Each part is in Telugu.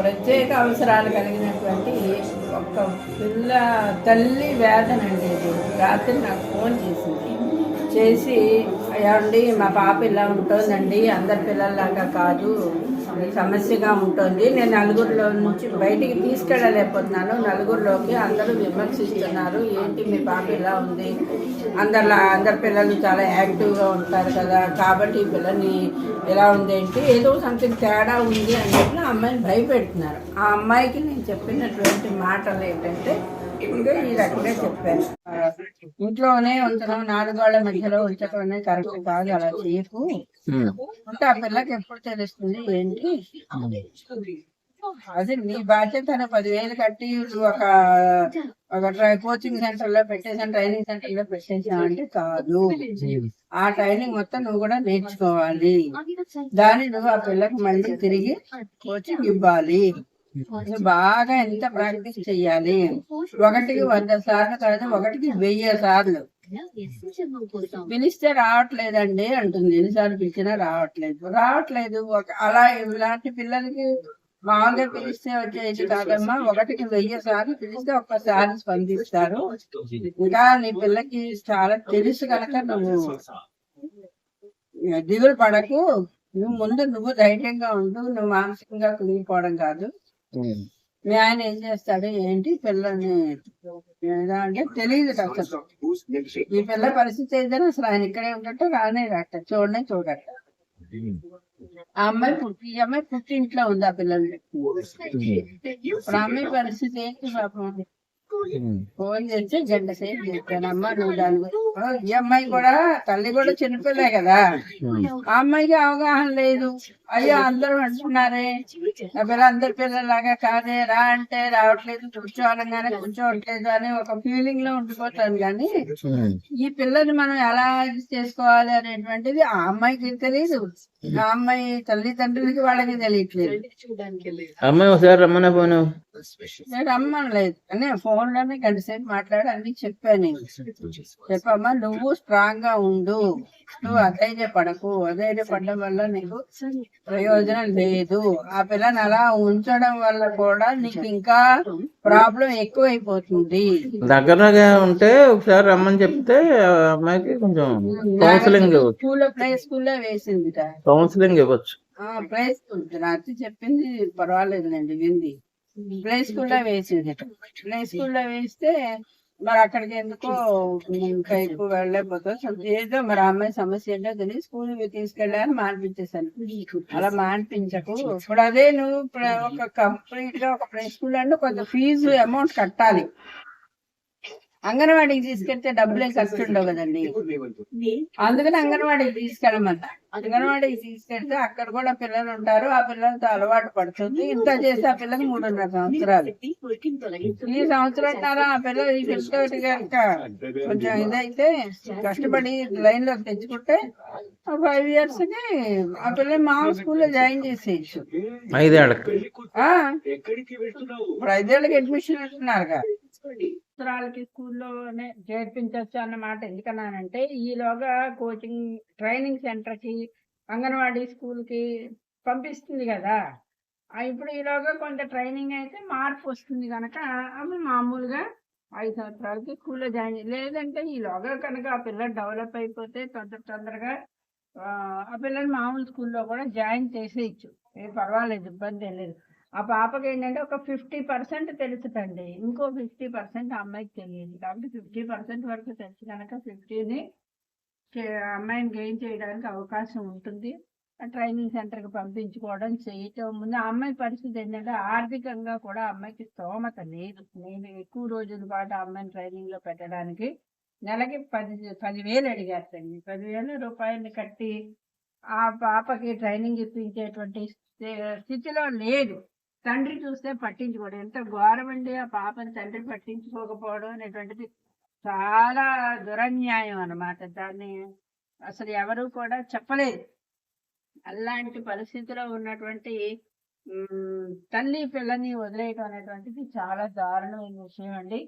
ప్రత్యేక అవసరాలు కలిగినటువంటి ఒక పిల్ల తల్లి వేదన అండి ఇది. రాత్రి నాకు ఫోన్ చేసింది. చేసి ఏమండి మా పాప ఇలా ఉంటుందండి అందరి పిల్లల్లాగా కాదు సమస్యగా ఉంటుంది. నేను నలుగురిలో నుంచి బయటికి తీసుకెళ్ళలేకపోతున్నాను. నలుగురిలోకి అందరూ విమర్శిస్తున్నారు ఏంటి మీ పాప ఇలా ఉంది? అందరిలా అందరి పిల్లలు చాలా యాక్టివ్గా ఉంటారు కదా కాబట్టి ఈ పిల్లని ఎలా ఉంది ఏంటి? ఏదో సంథింగ్ తేడా ఉంది అన్నట్లు ఆ అమ్మాయిని భయపెడుతున్నారు. ఆ అమ్మాయికి నేను చెప్పినటువంటి మాటలు ఏంటంటే ఇంకా ఈ రకంగా చెప్పాను. ఇంట్లోనే ఉంచడం నాలుగోళ్ళ మధ్యలో ఉంచడం అనేది కరెక్ట్ కాదు అలా చేయకు. అంటే ఆ పిల్లకి ఎప్పుడు తెలుస్తుంది ఏంటి? అది నీ బాధ్యత పదివేలు కట్టి నువ్వు ఒక ఒక ట్రై- కోచింగ్ సెంటర్లో పెట్టేసాను ట్రైనింగ్ సెంటర్లో పెట్టేసామంటే కాదు. ఆ ట్రైనింగ్ మొత్తం నువ్వు కూడా నేర్చుకోవాలి. దాన్ని నువ్వు ఆ పిల్లకి మళ్ళీ తిరిగి కోచింగ్ ఇవ్వాలి. బాగా ఎంత ప్రాక్టీస్ చెయ్యాలి? ఒకటికి వంద సార్లు కాదు ఒకటికి వెయ్యి సార్లు. పిలిస్తే రావట్లేదండి అంటుంది. ఎన్నిసార్లు పిలిచినా రావట్లేదు. రావట్లేదు. అలా ఇలాంటి పిల్లలకి మామూలుగా పిలిస్తే వచ్చేది కాదమ్మా. ఒకటికి వెయ్యి సార్లు పిలిస్తే ఒక్కసారి స్పందిస్తారు. ఇంకా నీ పిల్లకి చాలా తెలుసు కనుక నువ్వు దిగులు పడకు. నువ్వు ముందు నువ్వు ధైర్యంగా ఉండు. నువ్వు మానసికంగా కుదిరిపోవడం కాదు. మీ ఆయన ఏం చేస్తాడు ఏంటి పిల్లని ఏదో అంటే తెలియదు అసలు ఈ పిల్ల పరిస్థితి ఏదైనా అసలు ఆయన ఇక్కడే ఉండట రానే రాట చూడనే చూడట. ఆ అమ్మాయి పుట్టి ఈ అమ్మాయి పుట్టి ఇంట్లో ఉంది ఆ పిల్లల్ని. ఇప్పుడు అమ్మాయి పరిస్థితి ఏంటి పాపం? ఫోన్ చేస్తే గంట సేపు చెప్పాను అమ్మ నువ్వు దాని గురించి ఈ అమ్మాయి కూడా తల్లి కూడా చిన్నపిల్లే కదా. ఆ అమ్మాయికి అవగాహన లేదు. అయ్యో అందరూ అంటున్నారే. నా పిల్ల అందరి పిల్లలాగా కాదే రా అంటే రావట్లేదు కూర్చోవాలంగానే కూర్చోవట్లేదు అని ఒక ఫీలింగ్లో ఉండిపోతాను కానీ ఈ పిల్లని మనం ఎలా చేసుకోవాలి అనేటువంటిది ఆ అమ్మాయికి తెలియదు ఆ అమ్మాయి తల్లిదండ్రులకి వాళ్ళకి తెలియట్లేదు. అమ్మాయి ఒకసారి రమ్మన్నా పోను నేను రమ్మనలేదు. కానీ ఫోన్లోనే గంట సేపు మాట్లాడి అన్ని చెప్పాను నేను. చెప్పమ్మా నువ్వు స్ట్రాంగ్గా ఉండు. నువ్వు అధైర్య పడకు అధైర్య పడడం వల్ల నీకు ప్రయోజనం లేదు. ఆ పిల్లని అలా ఉంచడం వల్ల కూడా నీకు ఇంకా ప్రాబ్లం ఎక్కువైపోతుంది. దగ్గరగా ఉంటే ఒకసారి రమ్మని చెప్తే అమ్మాయికి కొంచెం కౌన్సిలింగ్ స్కూల్లో ప్లే స్కూల్లో వేసింది కౌన్సిలింగ్ ఇవ్వచ్చు. ప్లే స్కూల్ రాత్రి చెప్పింది పర్వాలేదులేండి వింది. ప్లే స్కూల్లో వేసింది ప్లే స్కూల్లో వేస్తే మరి అక్కడికి ఎందుకో ఇంకా ఎక్కువ వెళ్ళలేకపోతాం ఏదో మరి అమ్మాయి సమస్య ఏంటో తెలియదు. స్కూల్ తీసుకెళ్ళాలని మానిపించేసాను అలా మానిపించకు. ఇప్పుడు అదే నువ్వు ఒక కంప్లీట్గా ఒక ప్లే స్కూల్ అంటే కొంత ఫీజు అమౌంట్ కట్టాలి. అంగన్వాడీకి తీసుకెళ్తే డబ్బులే ఖర్చు ఉండవు కదండి. అందుకని అంగన్వాడీకి తీసుకెళ్ళమన్నా అంగన్వాడీకి తీసుకెళ్తే అక్కడ కూడా పిల్లలు ఉంటారు ఆ పిల్లలతో అలవాటు పడుతుంది. ఇంత చేసి ఆ పిల్లకి మూడున్నర సంవత్సరాలు. ఈ సంవత్సరంన్నర ఆ పిల్లలు ఈ పిల్లతోటి కనుక కొంచెం ఇదైతే కష్టపడి లైన్లోకి తెచ్చుకుంటే ఫైవ్ ఇయర్స్కి ఆ పిల్లలు మా స్కూల్లో జాయిన్ చేసేయచ్చు. ఐదేళ్ళకి. ఇప్పుడు ఐదేళ్ళకి అడ్మిషన్ ఇస్తున్నారుగా సంవత్సరాలకి స్కూల్లోనే చేర్పించవచ్చు అన్నమాట. ఎందుకన్నానంటే ఈలోగా కోచింగ్ ట్రైనింగ్ సెంటర్కి అంగన్వాడీ స్కూల్కి పంపిస్తుంది కదా. ఇప్పుడు ఈలోగా కొంత ట్రైనింగ్ అయితే మార్పు వస్తుంది కనుక అవి మామూలుగా ఐదు సంవత్సరాలకి స్కూల్లో జాయిన్ లేదంటే ఈలోగా కనుక ఆ పిల్లలు డెవలప్ అయిపోతే తొందర తొందరగా ఆ, పిల్లలు మామూలు స్కూల్లో కూడా జాయిన్ చేసేయచ్చు. ఏ పర్వాలేదు ఇబ్బంది లేదు. ఆ పాపకి ఏంటంటే ఒక ఫిఫ్టీ పర్సెంట్ తెలుసుటండి. ఇంకో ఫిఫ్టీ పర్సెంట్ అమ్మాయికి తెలియదు. కాబట్టి ఫిఫ్టీ పర్సెంట్ వరకు తెలిసి కనుక ఫిఫ్టీని అమ్మాయిని గెయిన్ చేయడానికి అవకాశం ఉంటుంది. ఆ ట్రైనింగ్ సెంటర్కి పంపించుకోవడం చేయటం ముందు ఆ అమ్మాయి పరిస్థితి ఏంటంటే ఆర్థికంగా కూడా అమ్మాయికి స్తోమత లేదు. నేను ఎక్కువ రోజుల పాటు ఆ అమ్మాయిని ట్రైనింగ్లో పెట్టడానికి నెలకి పది పదివేలు అడిగారండి పదివేల రూపాయలు కట్టి ఆ పాపకి ట్రైనింగ్ ఇప్పించేటువంటి స్థితిలో లేదు. తండ్రి చూస్తే పట్టించుకోడు. ఎంత ఘోరమండి ఆ పాపని తండ్రి పట్టించుకోకపోవడం అనేటువంటిది చాలా దురన్యాయం అన్నమాట. దాన్ని అసలు ఎవరు కూడా చెప్పలేదు. అలాంటి పరిస్థితిలో ఉన్నటువంటి తల్లి పిల్లని వదిలేయటం అనేటువంటిది చాలా దారుణమైన విషయం అండి.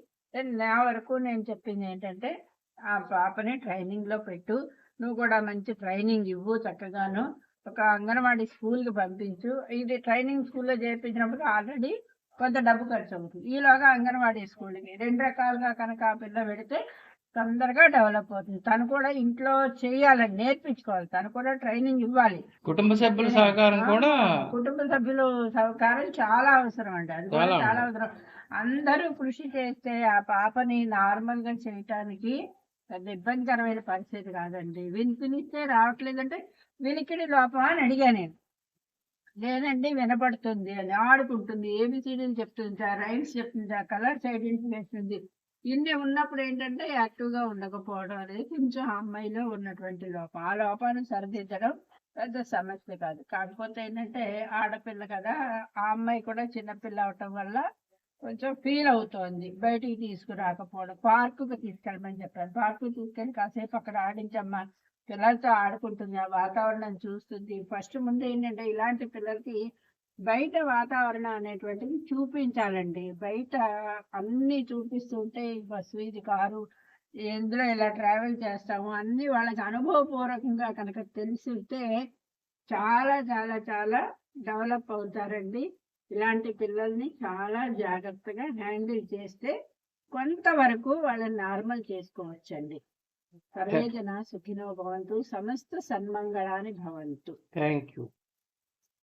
నా వరకు నేను చెప్పింది ఏంటంటే ఆ పాపని ట్రైనింగ్లో పెట్టు. నువ్వు కూడా మంచి ట్రైనింగ్ ఇవ్వు చక్కగాను. ఒక అంగన్వాడీ స్కూల్కి పంపించు. ఇది ట్రైనింగ్ స్కూల్లో చేర్పించినప్పుడు ఆల్రెడీ కొంత డబ్బు ఖర్చు అవుతుంది. ఈలోగా అంగన్వాడీ స్కూల్కి రెండు రకాలుగా కనుక ఆ పిల్ల పెడితే తొందరగా డెవలప్ అవుతుంది. తను కూడా ఇంట్లో చేయాలని నేర్పించుకోవాలి. తను కూడా ట్రైనింగ్ ఇవ్వాలి. కుటుంబ సభ్యుల సహకారం కూడా కుటుంబ సభ్యులు సహకారం చాలా అవసరం అండి. అది చాలా అవసరం. అందరూ కృషి చేస్తే ఆ పాపని నార్మల్గా చేయటానికి పెద్ద ఇబ్బందికరమైన పరిస్థితి కాదండి. వినిపినిస్తే రావట్లేదంటే వినికిడి లోపం అని అడిగా నేను. లేదండి వినపడుతుంది అని ఆడుకుంటుంది. ఏబిసిడీలు చెప్తుంది రైమ్స్ చెప్తుంది కలర్స్ ఐడెంటిఫికేషన్ ఉంది. ఇన్ని ఉన్నప్పుడు ఏంటంటే యాక్టివ్గా ఉండకపోవడం అనేది కొంచెం అమ్మాయిలో ఉన్నటువంటి లోపం. ఆ లోపాన్ని సరిదిద్దడం పెద్ద సమస్య కాదు. కాకపోతే ఏంటంటే ఆడపిల్ల కదా ఆ అమ్మాయి కూడా చిన్నపిల్ల అవటం వల్ల కొంచెం ఫీల్ అవుతోంది. బయటికి తీసుకురాకపోవడం. పార్కుకి తీసుకెళ్ళమని చెప్పాను. పార్కు తీసుకెళ్ళి కాసేపు అక్కడ ఆడించమ్మా. పిల్లలతో ఆడుకుంటుంది. ఆ వాతావరణం చూస్తుంది. ఫస్ట్ ముందు ఏంటంటే ఇలాంటి పిల్లలకి బయట వాతావరణం అనేటువంటిది చూపించాలండి. బయట అన్నీ చూపిస్తుంటే బస్సు ఇది కారు ఎందులో ఇలా ట్రావెల్ చేస్తాము అన్నీ వాళ్ళకి అనుభవపూర్వకంగా కనుక తెలిసితే చాలా చాలా చాలా డెవలప్ అవుతారండి. ఇలాంటి పిల్లల్ని చాలా జాగ్రత్తగా హ్యాండిల్ చేస్తే కొంతవరకు వాళ్ళని నార్మల్ చేసుకోవచ్చండి. సర్వే జన సుఖినో భవంతు సమస్త సన్మంగళాని భవంతు. Thank you